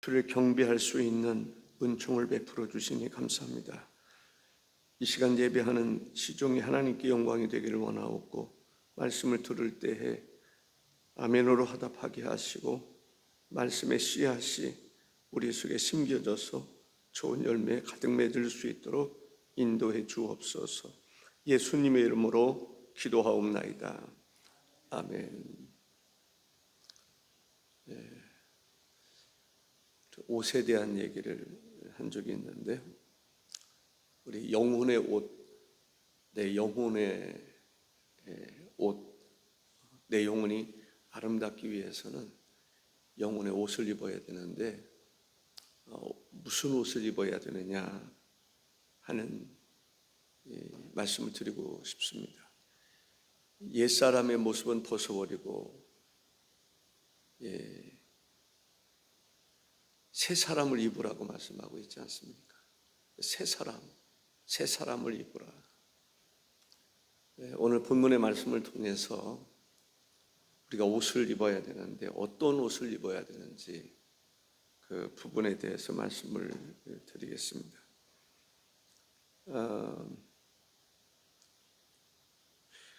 주를 경배할 수 있는 은총을 베풀어 주시니 감사합니다. 이 시간 예배하는 시종이 하나님께 영광이 되기를 원하옵고 말씀을 들을 때에 아멘으로 화답하게 하시고 말씀의 씨앗이 우리 속에 심겨져서 좋은 열매 가득 맺을 수 있도록 인도해 주옵소서. 예수님의 이름으로 기도하옵나이다. 아멘. 옷에 대한 얘기를 한 적이 있는데 우리 영혼의 옷, 내 영혼의 에, 옷, 내 영혼이 아름답기 위해서는 영혼의 옷을 입어야 되는데 어, 무슨 옷을 입어야 되느냐 하는 예, 말씀을 드리고 싶습니다. 옛 사람의 모습은 벗어버리고 예, 새 사람을 입으라고 말씀하고 있지 않습니까? 새 사람, 새 사람을 입으라. 네, 오늘 본문의 말씀을 통해서 우리가 옷을 입어야 되는데 어떤 옷을 입어야 되는지 그 부분에 대해서 말씀을 드리겠습니다. 어,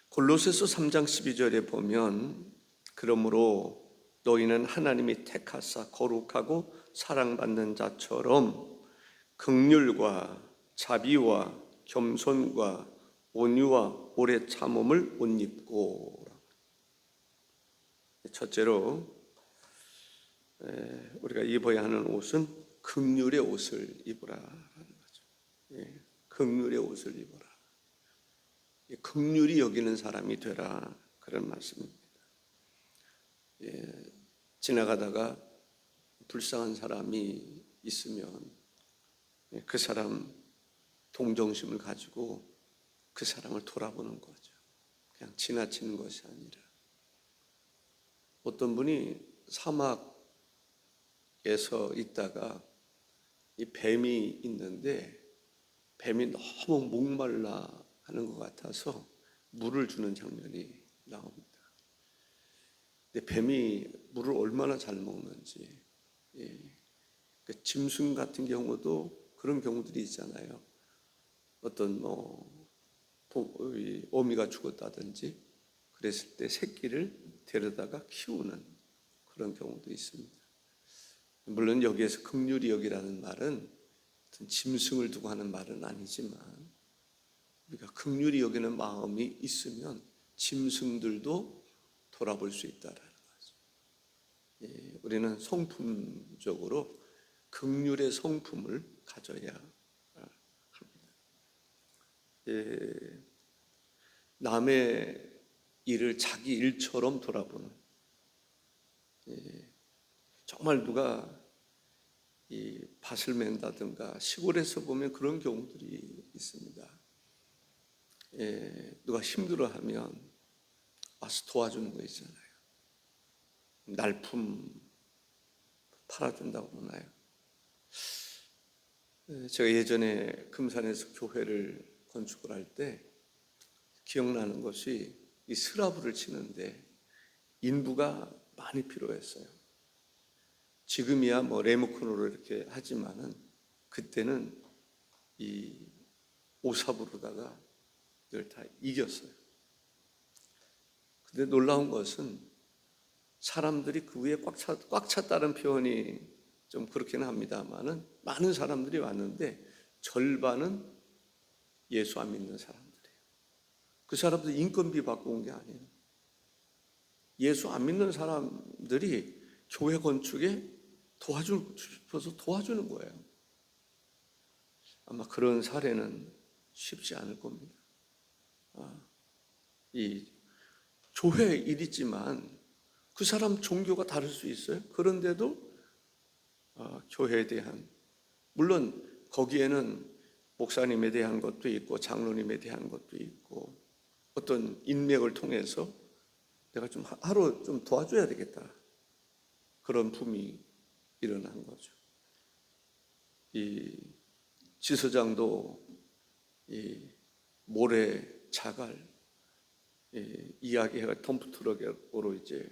골로새서 3장 12절에 보면 그러므로 너희는 하나님이 택하사 거룩하고 사랑받는 자처럼 극률과 자비와 겸손과 온유와 오래 참음을 옷 입고 첫째로 우리가 입어야 하는 옷은 극률의 옷을 입으라라는 거죠. 예, 극률의 옷을 입어라. 극률이 여기는 사람이 되라 그런 말씀입니다. 예, 지나가다가 불쌍한 사람이 있으면 그 사람 동정심을 가지고 그 사람을 돌아보는 거죠. 그냥 지나치는 것이 아니라 어떤 분이 사막에서 있다가 이 뱀이 있는데 뱀이 너무 목말라 하는 것 같아서 물을 주는 장면이 나옵니다. 근데 뱀이 물을 얼마나 잘 먹는지 예. 그 짐승 같은 경우도 그런 경우들이 있잖아요. 어떤 뭐 어미가 죽었다든지 그랬을 때 새끼를 데려다가 키우는 그런 경우도 있습니다. 물론 여기에서 극률이 여기라는 말은 어떤 짐승을 두고 하는 말은 아니지만 우리가 극률이 여기는 마음이 있으면 짐승들도 돌아볼 수 있다라는 우리는 성품적으로 극률의 성품을 가져야 합니다. 예, 남의 일을 자기 일처럼 돌아보는 예, 정말 누가 이 밭을 맨다든가 시골에서 보면 그런 경우들이 있습니다. 예, 누가 힘들어하면 와서 도와주는 거 있잖아요. 날품 팔아준다고 하나요? 예, 제가 예전에 금산에서 교회를 건축을 할 때 기억나는 것이 이 스라브를 치는데 인부가 많이 필요했어요. 지금이야 뭐 레모컨으로 이렇게 하지만은 그때는 이 오삽으로다가 늘 다 이겼어요. 근데 놀라운 것은 사람들이 그 위에 꽉, 차, 꽉 찼다는 표현이 좀 그렇게는 합니다만은 많은 사람들이 왔는데 절반은 예수 안 믿는 사람들이에요. 그 사람들 인건비 받고 온 게 아니에요. 예수 안 믿는 사람들이 교회 건축에 도와주고 싶어서 도와주는 거예요. 아마 그런 사례는 쉽지 않을 겁니다. 아, 이 교회 일이지만 그 사람 종교가 다를 수 있어요. 그런데도 어, 교회에 대한 물론 거기에는 목사님에 대한 것도 있고 장로님에 대한 것도 있고 어떤 인맥을 통해서 내가 좀 하루 좀 도와줘야 되겠다 그런 품이 일어난 거죠. 이 지서장도 이 모래 자갈 이야기해가 덤프 트럭으로 이제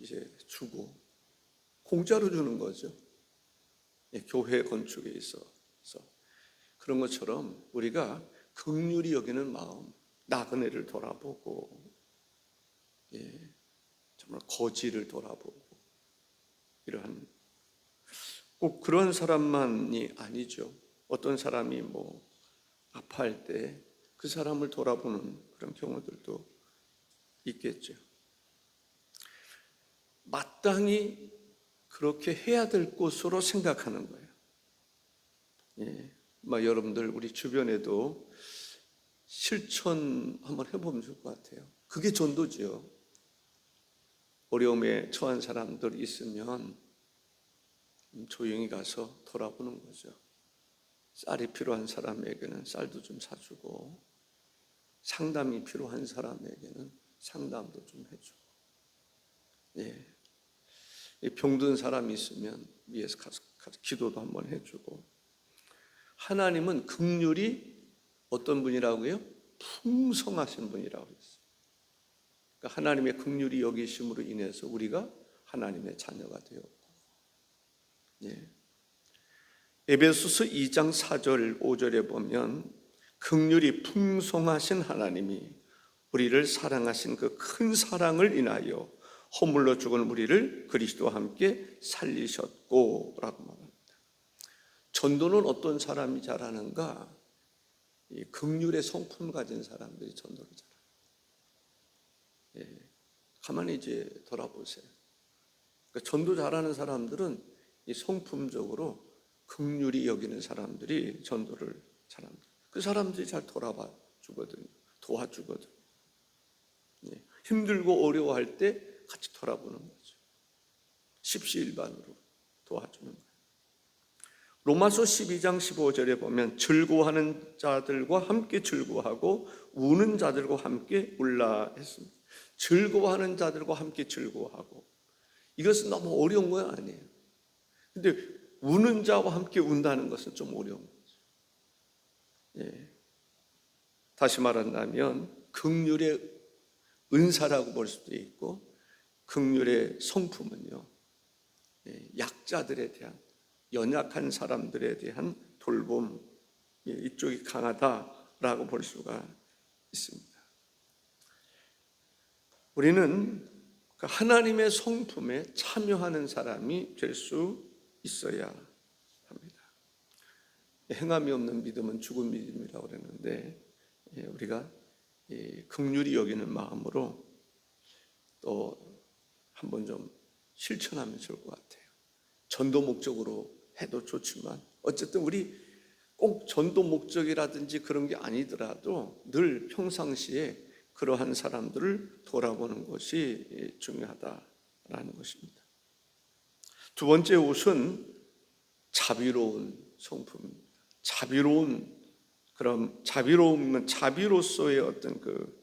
이제 주고 공짜로 주는 거죠. 예, 교회 건축에 있어서 그런 것처럼 우리가 극률이 여기는 마음, 나그네를 돌아보고 예, 정말 거지를 돌아보고 이러한 꼭 그런 사람만이 아니죠. 어떤 사람이 뭐 아파할 때 그 사람을 돌아보는 그런 경우들도 있겠죠. 마땅히 그렇게 해야 될 곳으로 생각하는 거예요. 예, 막 여러분들 우리 주변에도 실천 한번 해보면 좋을 것 같아요. 그게 전도지요. 어려움에 처한 사람들 있으면 조용히 가서 돌아보는 거죠. 쌀이 필요한 사람에게는 쌀도 좀 사주고 상담이 필요한 사람에게는 상담도 좀 해주고 예. 이 병든 사람이 있으면 위에서 가서, 가서 기도도 한번 해주고 하나님은 극률이 어떤 분이라고요? 풍성하신 분이라고 했어요. 그러니까 하나님의 극률이 여기심으로 인해서 우리가 하나님의 자녀가 되었고 예. 에베소서 2장 4절 5절에 보면 극률이 풍성하신 하나님이 우리를 사랑하신 그 큰 사랑을 인하여 허물로 죽은 우리를 그리스도와 함께 살리셨고라고 말합니다. 전도는 어떤 사람이 잘하는가? 이 극률의 성품 가진 사람들이 전도를 잘해요. 예, 가만히 이제 돌아보세요. 그러니까 전도 잘하는 사람들은 이 성품적으로 극률이 여기는 사람들이 전도를 잘합니다. 그 사람들이 잘 돌아봐 주거든요. 도와주거든요. 예, 힘들고 어려워할 때 같이 돌아보는 거죠. 십시일반으로 도와주는 거예요. 로마서 12장 15절에 보면 즐거워하는 자들과 함께 즐거워하고 우는 자들과 함께 울라 했습니다. 즐거워하는 자들과 함께 즐거워하고 이것은 너무 어려운 건 아니에요. 근데 우는 자와 함께 운다는 것은 좀 어려운 거죠. 예. 다시 말한다면 극률의 은사라고 볼 수도 있고 극률의 성품은요. 예, 약자들에 대한 연약한 사람들에 대한 돌봄 예, 이쪽이 강하다라고 볼 수가 있습니다. 우리는 그 하나님의 성품에 참여하는 사람이 될 수 있어야 합니다. 행함이 없는 믿음은 죽은 믿음이라고 그랬는데 예, 우리가 극률이 여기는 마음으로 또 한번 좀 실천하면 좋을 것 같아요. 전도 목적으로 해도 좋지만 어쨌든 우리 꼭 전도 목적이라든지 그런 게 아니더라도 늘 평상시에 그러한 사람들을 돌아보는 것이 중요하다라는 것입니다. 두 번째 옷은 자비로운 성품입니다. 자비로운 그럼 자비로움은 자비로서의 어떤 그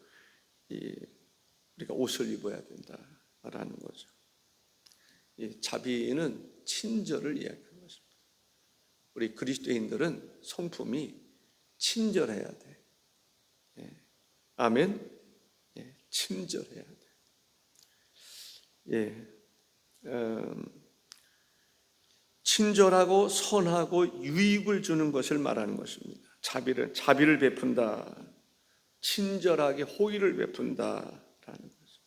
우리가 옷을 입어야 된다 라는 거죠. 이 자비는 친절을 이야기하는 것입니다. 우리 그리스도인들은 성품이 친절해야 돼. 예. 아멘. 예. 친절해야 돼. 예. 음, 친절하고 선하고 유익을 주는 것을 말하는 것입니다. 자비를 자비를 베푼다. 친절하게 호의를 베푼다라는 거죠.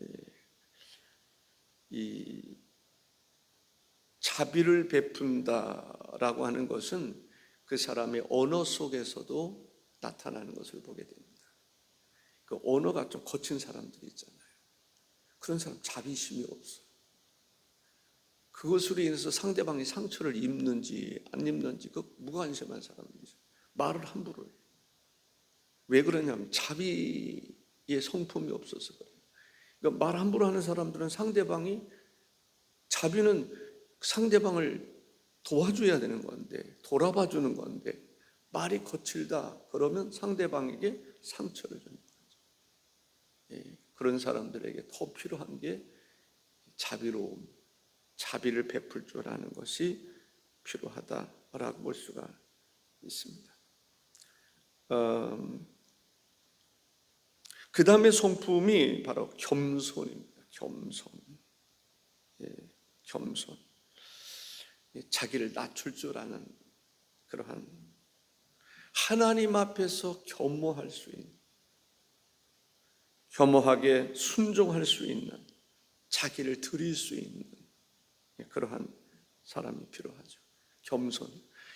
예. 이 자비를 베푼다라고 하는 것은 그 사람의 언어 속에서도 나타나는 것을 보게 됩니다. 그 언어가 좀 거친 사람들이 있잖아요. 그런 사람 자비심이 없어. 그것으로 인해서 상대방이 상처를 입는지 안 입는지 그 무관심한 사람이죠. 말을 함부로 해요. 왜 그러냐면 자비의 성품이 없어서 그래요. 그러니까 말 함부로 하는 사람들은 상대방이 자비는 상대방을 도와줘야 되는 건데 돌아봐 주는 건데 말이 거칠다 그러면 상대방에게 상처를 주는 거죠. 예, 그런 사람들에게 더 필요한 게 자비로움, 자비를 베풀 줄 아는 것이 필요하다라고 볼 수가 있습니다. 음, 그 다음에 성품이 바로 겸손입니다. 겸손. 예. 겸손. 이 자기를 낮출 줄 아는 그러한 하나님 앞에서 겸허할 수 있는 겸허하게 순종할 수 있는 자기를 드릴 수 있는 그러한 사람이 필요하죠. 겸손.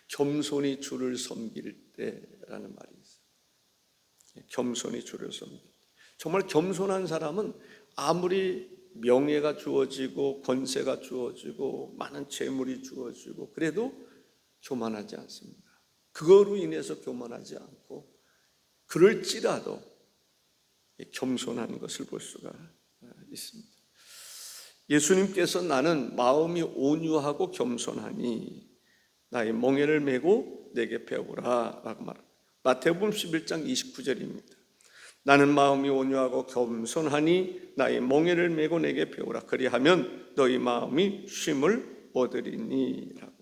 겸손히 주를 섬길 때라는 말이 있어요. 겸손히 주를 섬길 때. 정말 겸손한 사람은 아무리 명예가 주어지고 권세가 주어지고 많은 재물이 주어지고 그래도 교만하지 않습니다. 그거로 인해서 교만하지 않고 그럴지라도 겸손한 것을 볼 수가 있습니다. 예수님께서 나는 마음이 온유하고 겸손하니 나의 멍에를 메고 내게 배우라 라고 말합니다. 마태복음 11장 29절입니다. 나는 마음이 온유하고 겸손하니 나의 멍에를 메고 내게 배우라 그리하면 너희 마음이 쉼을 얻으리니라고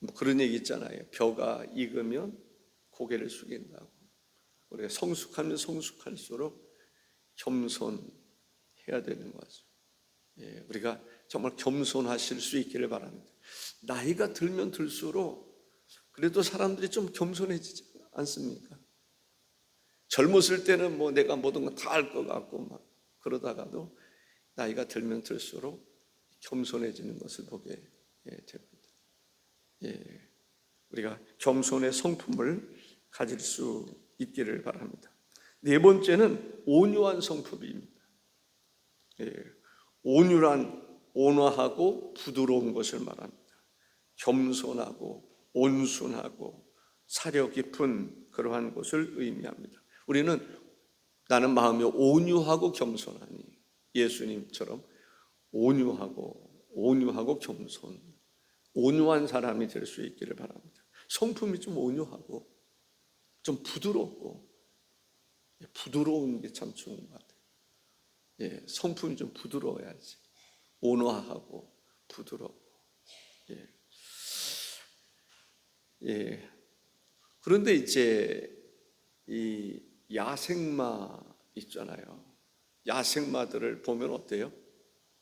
뭐 그런 얘기 있잖아요. 벼가 익으면 고개를 숙인다고. 우리가 성숙하면 성숙할수록 겸손해야 되는 거죠. 예, 우리가 정말 겸손하실 수 있기를 바랍니다. 나이가 들면 들수록 그래도 사람들이 좀 겸손해지지 않습니까? 젊었을 때는 뭐 내가 모든 건다알 것 같고 막 그러다가도 나이가 들면 들수록 겸손해지는 것을 보게 예, 됩니다. 예, 우리가 겸손의 성품을 가질 수 있기를 바랍니다. 네 번째는 온유한 성품입니다. 예, 온유란 온화하고 부드러운 것을 말합니다. 겸손하고 온순하고 사려 깊은 그러한 것을 의미합니다. 우리는 나는 마음이 온유하고 겸손하니 예수님처럼 온유하고 온유하고 겸손 온유한 사람이 될 수 있기를 바랍니다. 성품이 좀 온유하고 좀 부드럽고 예, 부드러운 게 참 좋은 것 같아요. 예, 성품이 좀 부드러워야지 온화하고 부드럽고 예. 예. 그런데 이제 이 야생마 있잖아요. 야생마들을 보면 어때요?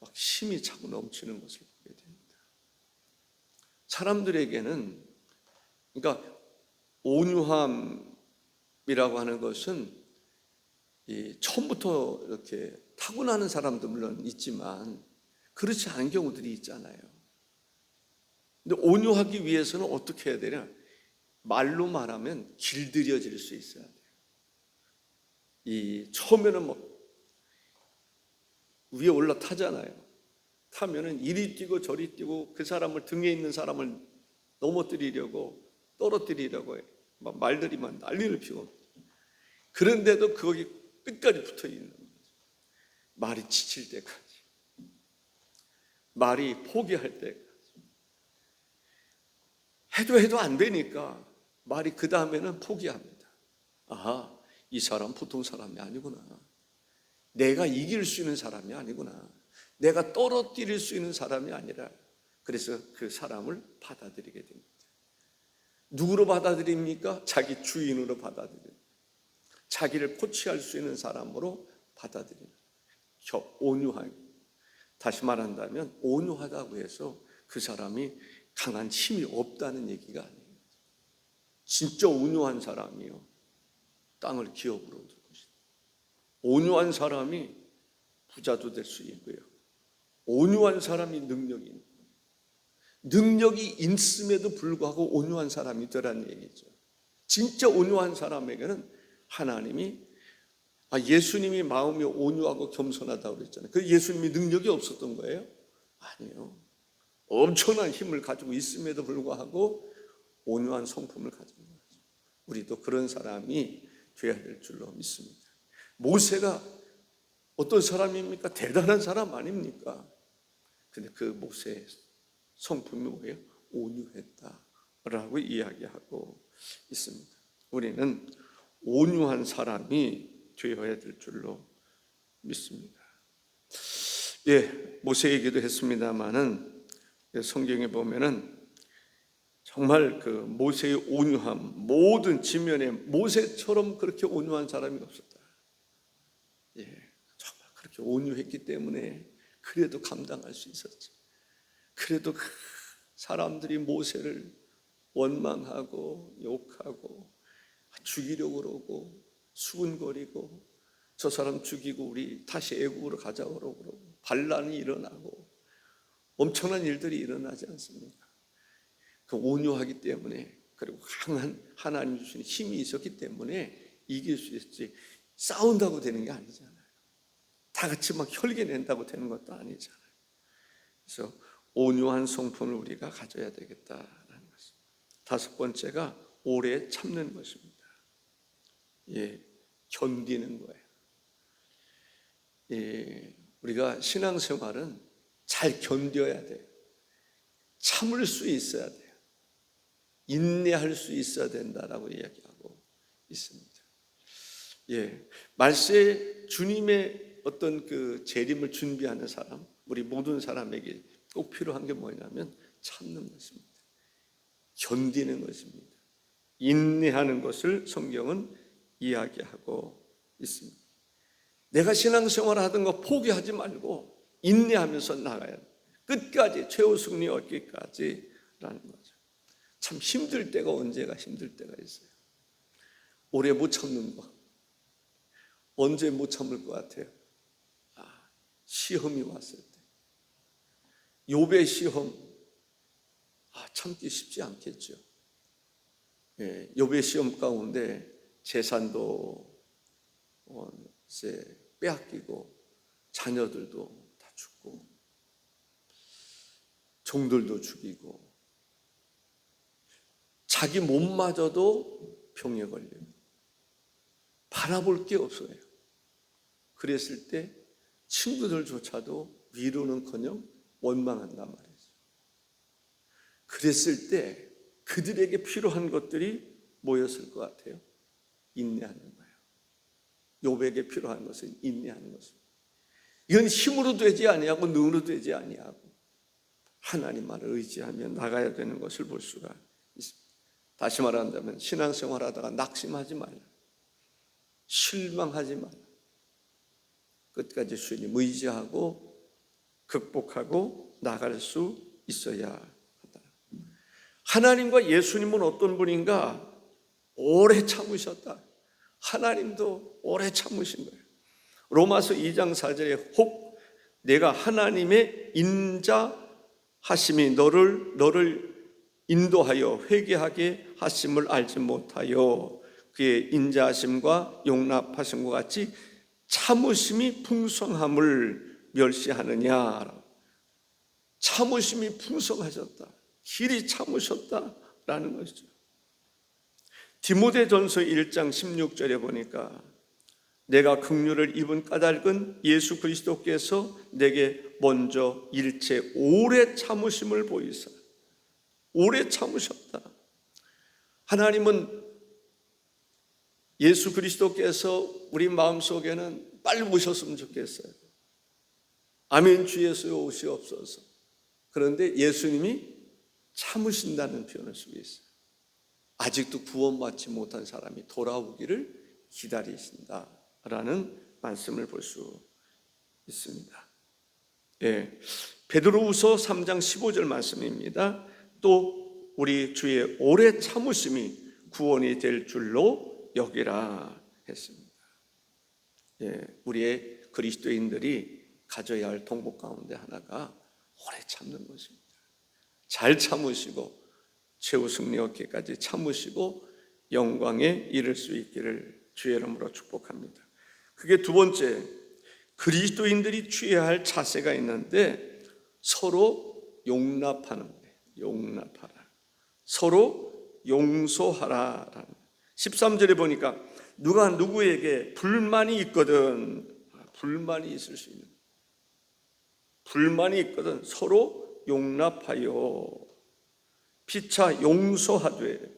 막 힘이 차고 넘치는 것을 보게 됩니다. 사람들에게는 그러니까 온유함이라고 하는 것은 이 처음부터 이렇게 타고나는 사람도 물론 있지만 그렇지 않은 경우들이 있잖아요. 근데 온유하기 위해서는 어떻게 해야 되냐? 말로 말하면 길들여질 수 있어야 돼요. 이 처음에는 뭐 위에 올라타잖아요. 타면은 이리 뛰고 저리 뛰고 그 사람을 등에 있는 사람을 넘어뜨리려고 떨어뜨리려고. 막 말들이 막 난리를 피워. 그런데도 거기 끝까지 붙어 있는 거죠. 말이 지칠 때까지. 말이 포기할 때까지. 해도 해도 안 되니까 말이 그 다음에는 포기합니다. 아, 이 사람 보통 사람이 아니구나. 내가 이길 수 있는 사람이 아니구나. 내가 떨어뜨릴 수 있는 사람이 아니라 그래서 그 사람을 받아들이게 됩니다. 누구로 받아들입니까? 자기 주인으로 받아들입니다. 자기를 코치할 수 있는 사람으로 받아들입니다. 온유하게. 다시 말한다면 온유하다고 해서 그 사람이 강한 힘이 없다는 얘기가 아니에요. 진짜 온유한 사람이요. 땅을 기업으로 얻을 것이다. 온유한 사람이 부자도 될 수 있고요. 온유한 사람이 능력이 있는 능력이 있음에도 불구하고 온유한 사람이 되라는 얘기죠. 진짜 온유한 사람에게는 하나님이 아, 예수님이 마음이 온유하고 겸손하다고 그랬잖아요. 그 예수님이 능력이 없었던 거예요? 아니요. 엄청난 힘을 가지고 있음에도 불구하고 온유한 성품을 있는 거죠. 우리도 그런 사람이 되어야 될 줄로 믿습니다. 모세가 어떤 사람입니까? 대단한 사람 아닙니까? 근데 그 모세의 성품이 뭐예요? 온유했다라고 이야기하고 있습니다. 우리는 온유한 사람이 되어야 될 줄로 믿습니다. 예, 모세 얘기도 했습니다만은 성경에 보면은 정말 그 모세의 온유함 모든 지면에 모세처럼 그렇게 온유한 사람이 없었다. 예, 정말 그렇게 온유했기 때문에 그래도 감당할 수 있었죠. 그래도 그 사람들이 모세를 원망하고 욕하고 죽이려고 그러고 수군거리고 저 사람 죽이고 우리 다시 애국으로 가자고 그러고 반란이 일어나고 엄청난 일들이 일어나지 않습니까? 그 온유하기 때문에 그리고 강한 하나님 주신 힘이 있었기 때문에 이길 수 있었지 싸운다고 되는 게 아니잖아요. 다 같이 막 혈기 낸다고 되는 것도 아니잖아요. 그래서 온유한 성품을 우리가 가져야 되겠다라는 것입니다. 다섯 번째가 오래 참는 것입니다. 예, 견디는 거예요. 예, 우리가 신앙생활은 잘 견뎌야 돼요. 참을 수 있어야 돼요. 인내할 수 있어야 된다라고 이야기하고 있습니다. 예, 말세 주님의 어떤 그 재림을 준비하는 사람, 우리 모든 사람에게 꼭 필요한 게 뭐냐면 참는 것입니다. 견디는 것입니다. 인내하는 것을 성경은 이야기하고 있습니다. 내가 신앙생활 하던 거 포기하지 말고 인내하면서 나가야 돼. 끝까지 최후 승리 얻기까지라는 거죠. 참 힘들 때가 언제가 힘들 때가 있어요. 오래 못 참는 거. 언제 못 참을 것 같아요? 아, 시험이 왔을 때. 요배 시험. 아, 참기 쉽지 않겠죠. 예, 요배 시험 가운데 재산도 어, 이제 빼앗기고 자녀들도 다 죽고 종들도 죽이고 자기 몸마저도 병에 걸리고 바라볼 게 없어요. 그랬을 때 친구들조차도 위로는커녕 원망한단 말이죠. 그랬을 때 그들에게 필요한 것들이 뭐였을 것 같아요? 인내하는 거예요. 요백에 필요한 것은 인내하는 것입니다. 이건 힘으로 되지 아니하고 능으로 되지 아니하고 하나님만을 의지하며 나가야 되는 것을 볼 수가 다. 다시 말한다면 신앙생활 하다가 낙심하지 말라. 실망하지 말라. 끝까지 주님 의지하고 극복하고 나갈 수 있어야 한다. 하나님과 예수님은 어떤 분인가? 오래 참으셨다. 하나님도 오래 참으신 거예요. 로마서 2장 4절에 혹 내가 하나님의 인자 하심이 너를 너를 인도하여 회개하게 하심을 알지 못하여 그의 인자하심과 용납하심과 같이 참으심이 풍성함을 멸시하느냐 참으심이 풍성하셨다. 길이 참으셨다라는 것이죠. 디모데전서 1장 16절에 보니까 내가 긍휼을 입은 까닭은 예수 그리스도께서 내게 먼저 일체 오래 참으심을 보이사 오래 참으셨다. 하나님은 예수 그리스도께서 우리 마음속에는 빨리 오셨으면 좋겠어요. 아멘 주 예수여 오시옵소서. 그런데 예수님이 참으신다는 표현을 쓰고 있어요. 아직도 구원받지 못한 사람이 돌아오기를 기다리신다라는 말씀을 볼 수 있습니다. 예. 베드로후서 3장 15절 말씀입니다. 또 우리 주의 오래 참으심이 구원이 될 줄로 여기라 했습니다. 예, 우리의 그리스도인들이 가져야 할 통복 가운데 하나가 오래 참는 것입니다. 잘 참으시고 최후 승리 얻기까지 참으시고 영광에 이를 수 있기를 주의 이름으로 축복합니다. 그게 두 번째 그리스도인들이 취해야 할 자세가 있는데 서로 용납하는. 용납하라. 서로 용서하라. 13절에 보니까 누가 누구에게 불만이 있거든 아, 불만이 있을 수 있는 불만이 있거든 서로 용납하여 피차 용서하되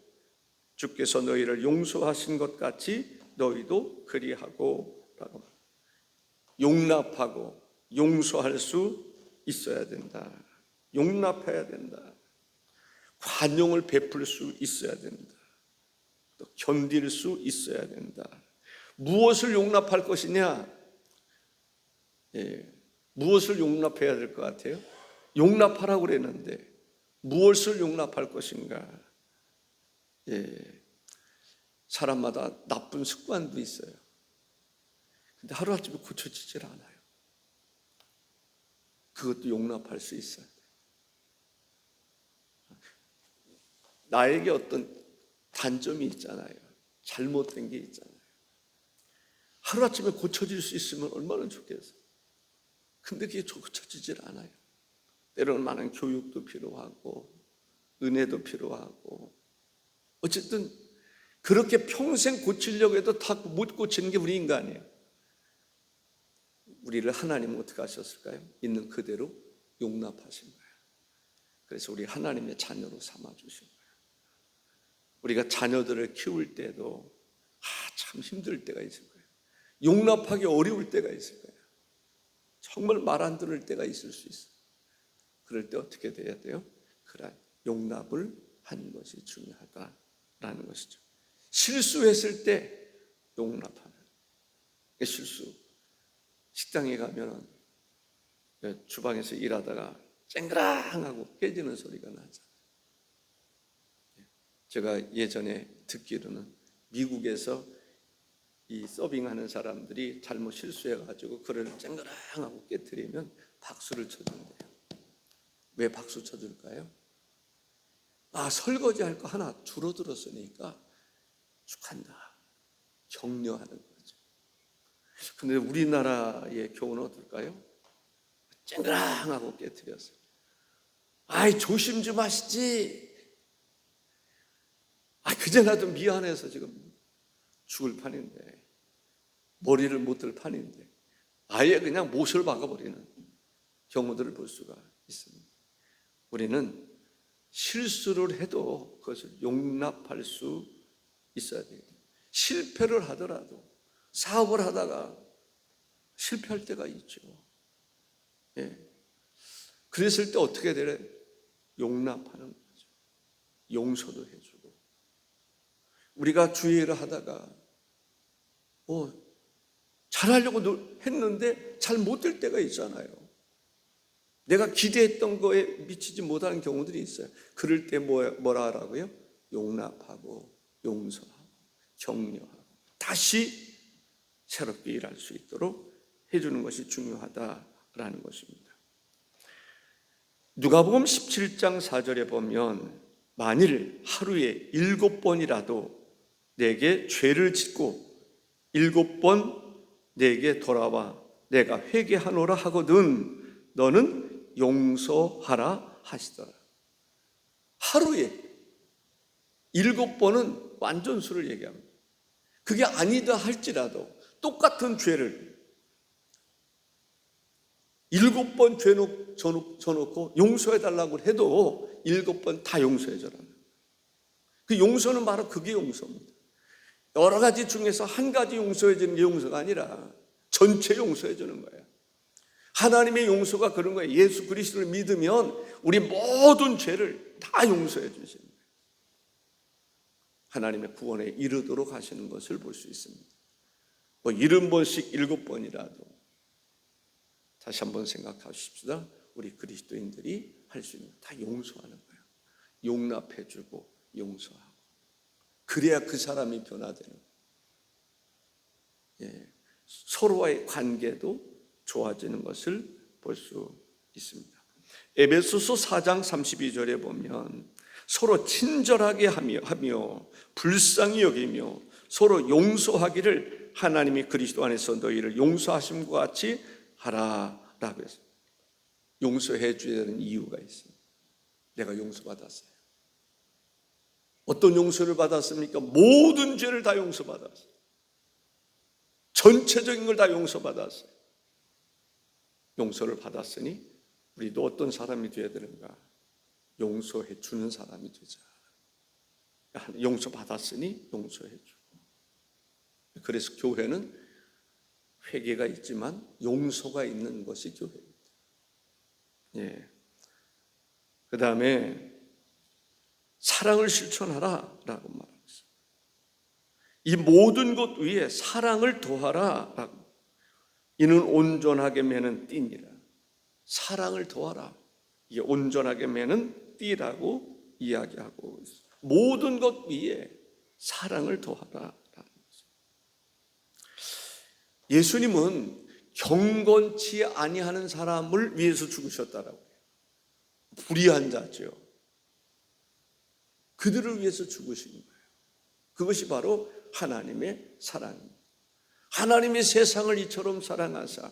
주께서 너희를 용서하신 것 같이 너희도 그리하고 라고 용납하고 용서할 수 있어야 된다. 용납해야 된다. 관용을 베풀 수 있어야 된다. 또 견딜 수 있어야 된다. 무엇을 용납할 것이냐? 예, 무엇을 용납해야 될 것 같아요? 용납하라고 그랬는데 무엇을 용납할 것인가? 예. 사람마다 나쁜 습관도 있어요. 근데 하루아침에 고쳐지질 않아요. 그것도 용납할 수 있어야 나에게 어떤 단점이 있잖아요. 잘못된 게 있잖아요. 하루아침에 고쳐질 수 있으면 얼마나 좋겠어요. 근데 그게 고쳐지질 않아요. 때로는 많은 교육도 필요하고, 은혜도 필요하고, 어쨌든 그렇게 평생 고치려고 해도 다 못 고치는 게 우리 인간이에요. 우리를 하나님은 어떻게 하셨을까요? 있는 그대로 용납하신 거예요. 그래서 우리 하나님의 자녀로 삼아주신 거예요. 우리가 자녀들을 키울 때도 아, 참 힘들 때가 있을 거예요. 용납하기 어려울 때가 있을 거예요. 정말 말 안 들을 때가 있을 수 있어요. 그럴 때 어떻게 돼야 돼요? 그래, 용납을 하는 것이 중요하다라는 것이죠. 실수했을 때 용납하는 실수. 식당에 가면 주방에서 일하다가 쨍그랑 하고 깨지는 소리가 나잖아요. 제가 예전에 듣기로는 미국에서 이 서빙하는 사람들이 잘못 실수해가지고 그를 쨍그랑하고 깨뜨리면 박수를 쳐준대요. 왜 박수 쳐줄까요? 아 설거지 할 거 하나 줄어들었으니까 축한다. 격려하는 거죠. 근데 우리나라의 교훈은 어떨까요? 쨍그랑하고 깨뜨렸어요. 아이 조심 좀 하시지. 아 그제나도 미안해서 지금 죽을 판인데 머리를 못 들 판인데 아예 그냥 못을 박아버리는 경우들을 볼 수가 있습니다. 우리는 실수를 해도 그것을 용납할 수 있어야 돼요. 실패를 하더라도 사업을 하다가 실패할 때가 있죠. 예. 그랬을 때 어떻게 되래? 용납하는 거죠. 용서도 해주고. 우리가 주의를 하다가, 어, 잘하려고 했는데 잘 못 될 때가 있잖아요. 내가 기대했던 거에 미치지 못하는 경우들이 있어요. 그럴 때 뭐, 뭐라 하라고요? 용납하고, 용서하고, 격려하고, 다시 새롭게 일할 수 있도록 해주는 것이 중요하다라는 것입니다. 누가복음 17장 4절에 보면 만일 하루에 일곱 번이라도 내게 죄를 짓고 일곱 번 내게 돌아와 내가 회개하노라 하거든 너는 용서하라 하시더라. 하루에 일곱 번은 완전수를 얘기합니다. 그게 아니다 할지라도 똑같은 죄를 일곱 번 죄놓, 져놓고 용서해달라고 해도 일곱 번 다 용서해줘라는 그 용서는 바로 그게 용서입니다. 여러 가지 중에서 한 가지 용서해 주는 게 용서가 아니라 전체 용서해 주는 거예요. 하나님의 용서가 그런 거예요. 예수 그리스도를 믿으면 우리 모든 죄를 다 용서해 주시는 거예요. 하나님의 구원에 이르도록 하시는 것을 볼 수 있습니다. 뭐 일흔 번씩 일곱 번이라도 다시 한번 생각하십시다. 우리 그리스도인들이 할 수 있는 다 용서하는 거예요. 용납해주고 용서하고 그래야 그 사람이 변화되는. 예. 서로와의 관계도 좋아지는 것을 볼 수 있습니다. 에베소서 4장 32절에 보면 서로 친절하게 하며, 하며 불쌍히 여기며 서로 용서하기를 하나님이 그리스도 안에서 너희를 용서하심과 같이 하라라고 했어요. 용서해 줘야 되는 이유가 있습니다. 내가 용서받았어요. 어떤 용서를 받았습니까? 모든 죄를 다 용서받았어요. 전체적인 걸 다 용서받았어요. 용서를 받았으니 우리도 어떤 사람이 되어야 되는가? 용서해 주는 사람이 되자. 용서 받았으니 용서해 주고. 그래서 교회는 회개가 있지만 용서가 있는 것이 교회입니다. 예. 그 다음에 사랑을 실천하라 라고 말합니다. 이 모든 것 위에 사랑을 더하라 라고. 이는 온전하게 매는 띠니라. 사랑을 더하라. 이게 온전하게 매는 띠라고 이야기하고 있습니다. 모든 것 위에 사랑을 더하라. 예수님은 경건치 아니하는 사람을 위해서 죽으셨다라고 해요. 불의한 자죠. 그들을 위해서 죽으신 거예요. 그것이 바로 하나님의 사랑입니다. 하나님의 세상을 이처럼 사랑하사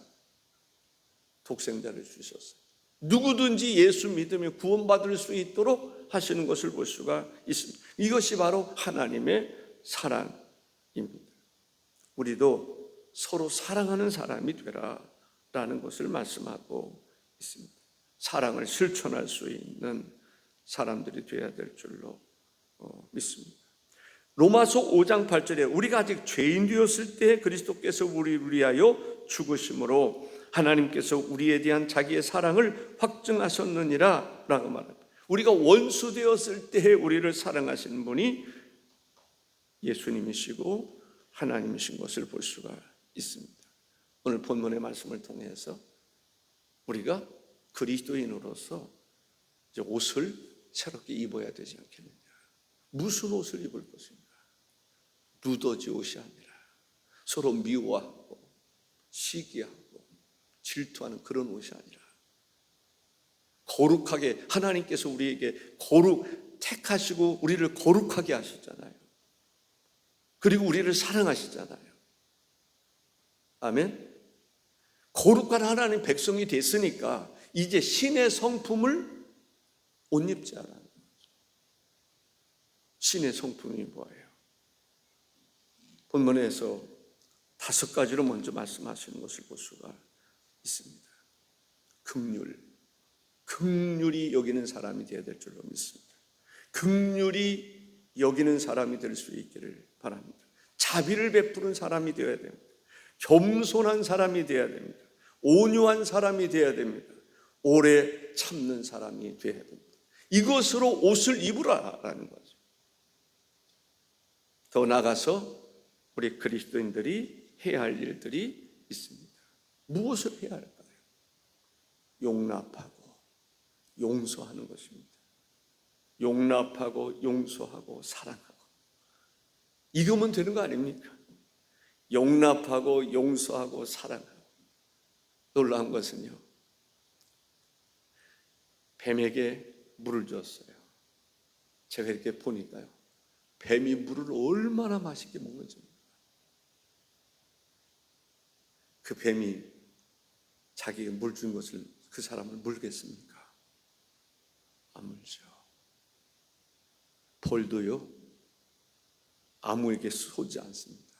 독생자를 주셨어요. 누구든지 예수 믿으며 구원받을 수 있도록 하시는 것을 볼 수가 있습니다. 이것이 바로 하나님의 사랑입니다. 우리도 서로 사랑하는 사람이 되라 라는 것을 말씀하고 있습니다. 사랑을 실천할 수 있는 사람들이 되어야 될 줄로 어, 믿습니다. 로마서 5장 8절에 우리가 아직 죄인 되었을 때 그리스도께서 우리를 위하여 죽으심으로 하나님께서 우리에 대한 자기의 사랑을 확증하셨느니라 라고 말합니다. 우리가 원수 되었을 때 우리를 사랑하시는 분이 예수님이시고 하나님이신 것을 볼 수가 있습니다. 오늘 본문의 말씀을 통해서 우리가 그리스도인으로서 옷을 새롭게 입어야 되지 않겠느냐. 무슨 옷을 입을 것인가? 누더지 옷이 아니라 서로 미워하고 시기하고 질투하는 그런 옷이 아니라 거룩하게 하나님께서 우리에게 거룩 택하시고 우리를 거룩하게 하셨잖아요. 그리고 우리를 사랑하시잖아요. 아멘. 거룩한 하나님 백성이 됐으니까 이제 신의 성품을 옷 입지 않아요. 신의 성품이 뭐예요? 본문에서 다섯 가지로 먼저 말씀하시는 것을 볼 수가 있습니다. 극률, 극률이 여기는 사람이 되어야 될 줄로 믿습니다. 극률이 여기는 사람이 될 수 있기를 바랍니다. 자비를 베푸는 사람이 되어야 됩니다. 겸손한 사람이 되어야 됩니다. 온유한 사람이 되어야 됩니다. 오래 참는 사람이 되어야 됩니다. 이것으로 옷을 입으라라는 거죠. 더 나가서 우리 그리스도인들이 해야 할 일들이 있습니다. 무엇을 해야 할까요? 용납하고 용서하는 것입니다. 용납하고 용서하고 사랑하고 이거면 되는 거 아닙니까? 용납하고 용서하고 사랑하고 놀라운 것은요. 뱀에게 물을 줬어요. 제가 이렇게 보니까요. 뱀이 물을 얼마나 맛있게 먹는지. 그 뱀이 자기가 물 준 것을 그 사람을 물겠습니까? 안 물죠. 벌도요, 아무에게 쏘지 않습니다.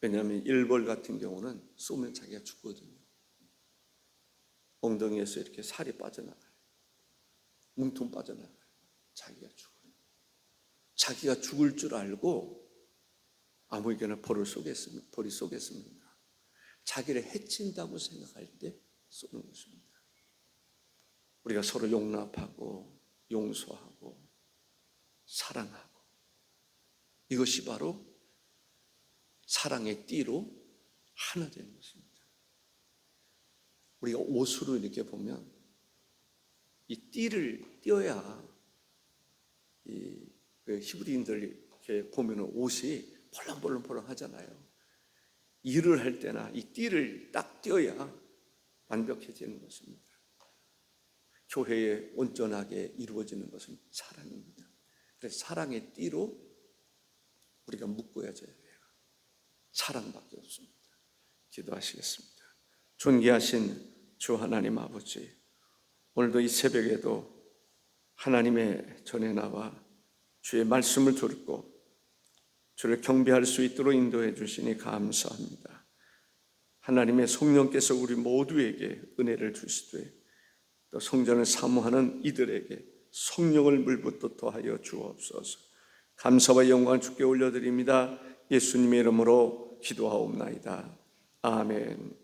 왜냐하면 일벌 같은 경우는 쏘면 자기가 죽거든요. 엉덩이에서 이렇게 살이 빠져나가요. 몸통 빠져나가요. 자기가 죽어요. 자기가 죽을 줄 알고 아무에게나 벌을 쏘겠습니까? 벌이 쏘겠습니까? 자기를 해친다고 생각할 때 쏘는 것입니다. 우리가 서로 용납하고 용서하고 사랑하고 이것이 바로 사랑의 띠로 하나 되는 것입니다. 우리가 옷으로 이렇게 보면 이 띠를 띄어야 이 히브리인들 이렇게 보면 옷이 펄렁펄렁펄렁 하잖아요. 일을 할 때나 이 띠를 딱 띄어야 완벽해지는 것입니다. 교회에 온전하게 이루어지는 것은 사랑입니다. 그래서 사랑의 띠로 우리가 묶어야져야 돼요. 사랑밖에 없습니다. 기도하시겠습니다. 존귀하신 주 하나님 아버지, 오늘도 이 새벽에도 하나님의 전에 나와 주의 말씀을 듣고 주를 경배할 수 있도록 인도해 주시니 감사합니다. 하나님의 성령께서 우리 모두에게 은혜를 주시되 또 성전을 사모하는 이들에게 성령을 물붓도 더하여 주옵소서. 감사와 영광을 주께 올려드립니다. 예수님의 이름으로 기도하옵나이다. 아멘.